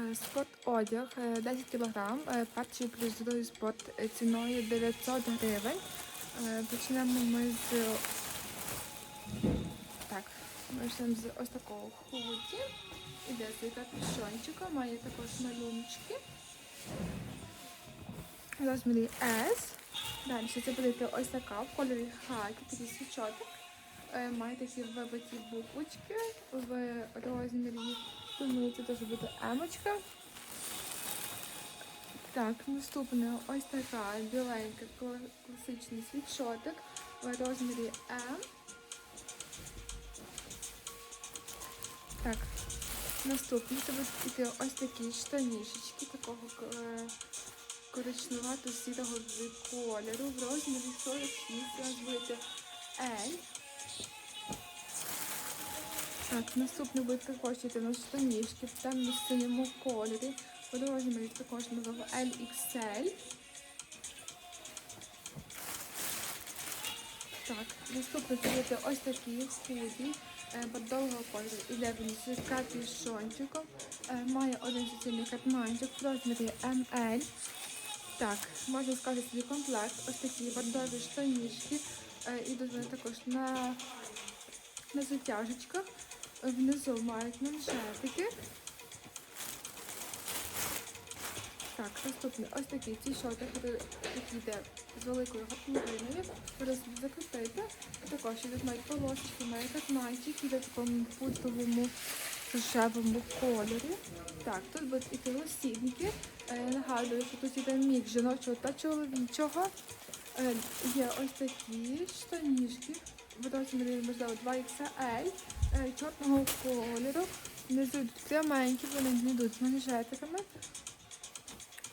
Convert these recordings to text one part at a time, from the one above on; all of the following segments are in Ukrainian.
Е, Спорт-одяг е, 10 кг, е, перший плюс другий спорт е, ціною 900 гривень. Е, Почнемо ми з так, почнемо з ось такого худі. Іде з капюшончика, має також малюночки. В розмірі S. Далі це буде ось така в кольорі хакі, такий свічотик. Е, Має такі вибиті буквочки в розмірі. Думаю, це теж буде емочка. Так, наступне ось така біленька класичний світшотик в розмірі М. Так, наступне це будуть ось такі штанішечки такого е, коричневато-сірого кольору в розмірі 46 розбити L. Так, буде також йти на штанішки в темно-синьому кольорі. В розмірі також нового LXL. Так, наступне це ось такі худі е, бордового кольору. Іде він з капюшончиком. Е, Має один суцільний катманчик в розмірі ML. Так, можна сказати комплект. Ось такі бордові штанішки. Е, Ідуть вони також на, на затяжечках. Внизу мають манжетики. Так, наступний ось такий ті-шорти, який йде з великою горловиною. Зараз закріпити. Також ідуть мають полосочки, мають катманчик, іде в такому пультовому рожевому кольорі. Так, тут будуть іти лосінки. Е, нагадую, що тут іде мікс жіночого та чоловічого. Е, є ось такі штанішки в розмірі, можливо, 2XL е, чорного кольору. Внизу йдуть пряменькі, вони не йдуть з манжетиками.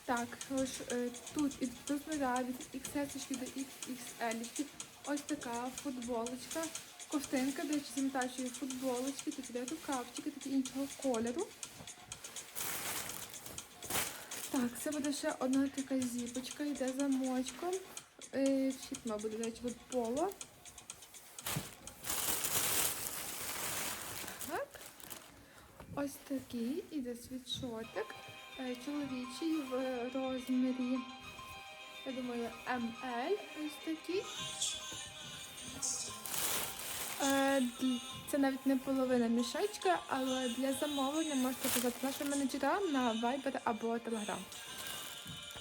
Так, ось е, тут ідуть розміра від XS до XXL. Ось така футболочка, ковтинка, до речі, з імітацією футболочки, тут іде рукавчики, такі іншого кольору. Так, це буде ще одна така зіпочка, йде замочком. Е, мабуть, до від поло. Так. Ось такий іде світшотик. Е, Чоловічий в розмірі, я думаю, ML. Ось такий. Е, Це навіть не половина мішечка, але для замовлення можете казати нашим менеджерам на Viber або Telegram.